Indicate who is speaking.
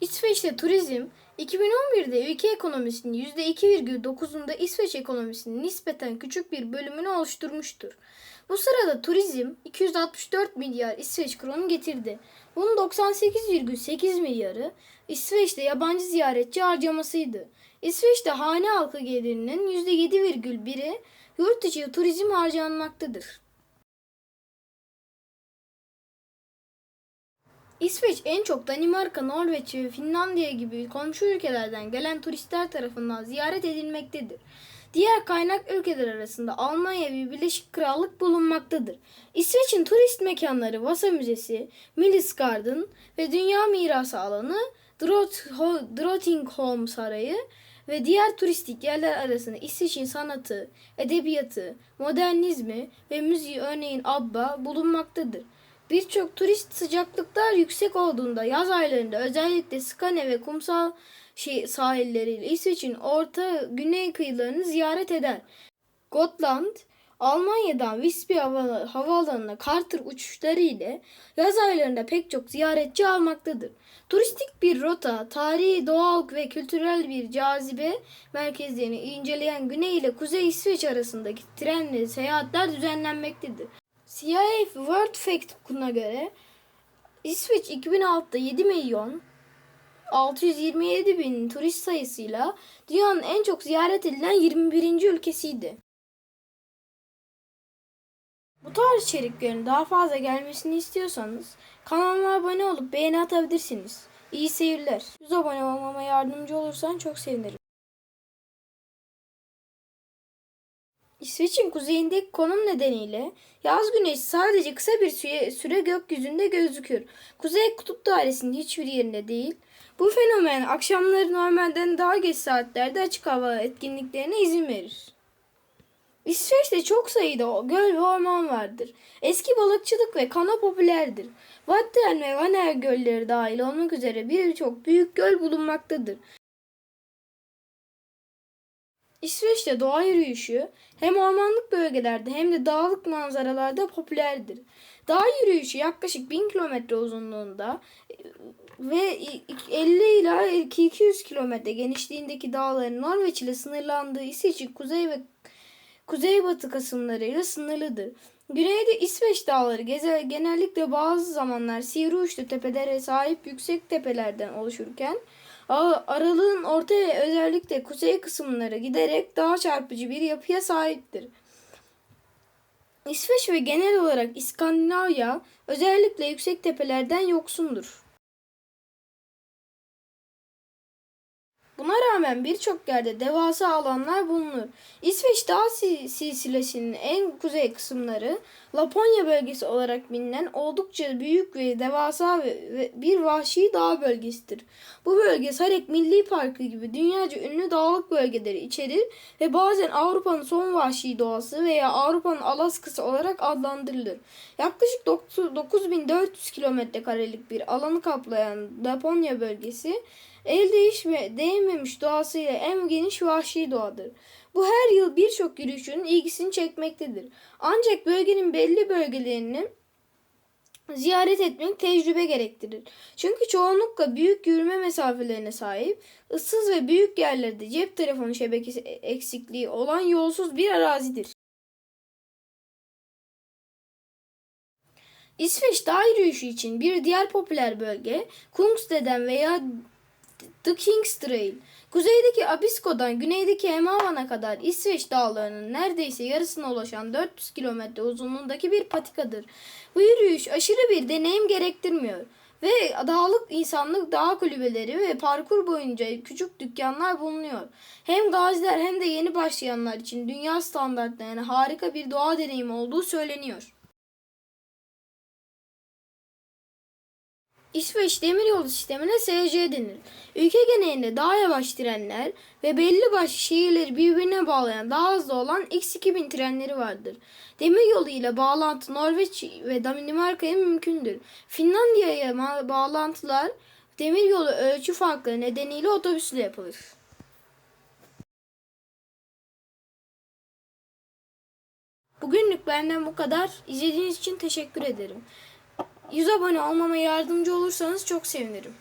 Speaker 1: İsveç'te turizm 2011'de ülke ekonomisinin %2,9'unda İsveç ekonomisinin nispeten küçük bir bölümünü oluşturmuştur. Bu sırada turizm 264 milyar İsveç kronu getirdi. Bunun 98,8 milyarı İsveç'te yabancı ziyaretçi harcamasıydı. İsveç'te hane halkı gelirinin %7,1'i yurt içi turizm harcanmaktadır. İsveç en çok Danimarka, Norveç ve Finlandiya gibi komşu ülkelerden gelen turistler tarafından ziyaret edilmektedir. Diğer kaynak ülkeler arasında Almanya ve Birleşik Krallık bulunmaktadır. İsveç'in turist mekanları Vasa Müzesi, Millisgarden ve Dünya Mirası alanı Drot- Drottningholm Sarayı ve diğer turistik yerler arasında İsveç'in sanatı, edebiyatı, modernizmi ve müziği örneğin ABBA bulunmaktadır. Birçok turist sıcaklıklar yüksek olduğunda yaz aylarında özellikle Skane ve kumsal şi- sahilleriyle İsveç'in orta güney kıyılarını ziyaret eder. Gotland, Almanya'dan Visby hava- havaalanına Carter uçuşları ile yaz aylarında pek çok ziyaretçi almaktadır. Turistik bir rota, tarihi, doğal ve kültürel bir cazibe merkezlerini inceleyen Güney ile Kuzey İsveç arasındaki trenle seyahatler düzenlenmektedir. CIA World Fact'una göre İsveç 2006'da 7 milyon 627 bin turist sayısıyla dünyanın en çok ziyaret edilen 21. ülkesiydi. Bu tarz içeriklerin daha fazla gelmesini istiyorsanız kanalıma abone olup beğeni atabilirsiniz. İyi seyirler. 100 abone olmama yardımcı olursan çok sevinirim. İsveç'in kuzeyindeki konum nedeniyle yaz güneşi sadece kısa bir süre, süre gökyüzünde gözükür. Kuzey kutup dairesinin hiçbir yerinde değil. Bu fenomen akşamları normalden daha geç saatlerde açık hava etkinliklerine izin verir. İsveç'te çok sayıda göl ve orman vardır. Eski balıkçılık ve kano popülerdir. Vatten ve Vaner gölleri dahil olmak üzere birçok büyük göl bulunmaktadır. İsveç'te doğa yürüyüşü hem ormanlık bölgelerde hem de dağlık manzaralarda popülerdir. Dağ yürüyüşü yaklaşık 1000 kilometre uzunluğunda e, ve 50 ila 200 kilometre genişliğindeki dağların Norveç ile sınırlandığı İsveç'in kuzey ve kuzeybatı kısımlarıyla sınırlıdır. Güneyde İsveç dağları geze- genellikle bazı zamanlar sivri uçlu tepelere sahip yüksek tepelerden oluşurken aralığın orta ve özellikle kuzey kısımları giderek daha çarpıcı bir yapıya sahiptir. İsveç ve genel olarak İskandinavya özellikle yüksek tepelerden yoksundur. Buna rağmen birçok yerde devasa alanlar bulunur. İsveç dağ si- silsilesinin en kuzey kısımları Laponya bölgesi olarak bilinen oldukça büyük ve devasa bir vahşi dağ bölgesidir. Bu bölge Sarek Milli Parkı gibi dünyaca ünlü dağlık bölgeleri içerir ve bazen Avrupa'nın son vahşi doğası veya Avrupa'nın Alaskası olarak adlandırılır. Yaklaşık 9400 kilometre karelik bir alanı kaplayan Laponya bölgesi el değişme, değmemiş doğasıyla en geniş vahşi doğadır. Bu her yıl birçok yürüyüşün ilgisini çekmektedir. Ancak bölgenin belli bölgelerini ziyaret etmek tecrübe gerektirir. Çünkü çoğunlukla büyük yürüme mesafelerine sahip, ıssız ve büyük yerlerde cep telefonu şebekesi eksikliği olan yolsuz bir arazidir. İsveç dağ yürüyüşü için bir diğer popüler bölge Kungsteden veya The King's Trail. Kuzeydeki Abisko'dan güneydeki Hemavan'a kadar İsveç dağlarının neredeyse yarısına ulaşan 400 kilometre uzunluğundaki bir patikadır. Bu yürüyüş aşırı bir deneyim gerektirmiyor ve dağlık insanlık dağ kulübeleri ve parkur boyunca küçük dükkanlar bulunuyor. Hem gaziler hem de yeni başlayanlar için dünya standartlarına harika bir doğa deneyimi olduğu söyleniyor. İsveç demiryolu sistemine SC denir. Ülke genelinde daha yavaş trenler ve belli başlı şehirleri birbirine bağlayan daha hızlı olan X2000 trenleri vardır. Demiryolu ile bağlantı Norveç ve Danimarka'ya mümkündür. Finlandiya'ya bağlantılar demiryolu ölçü farkları nedeniyle otobüsle yapılır. Bugünlük benden bu kadar. İzlediğiniz için teşekkür ederim. 100 abone olmama yardımcı olursanız çok sevinirim.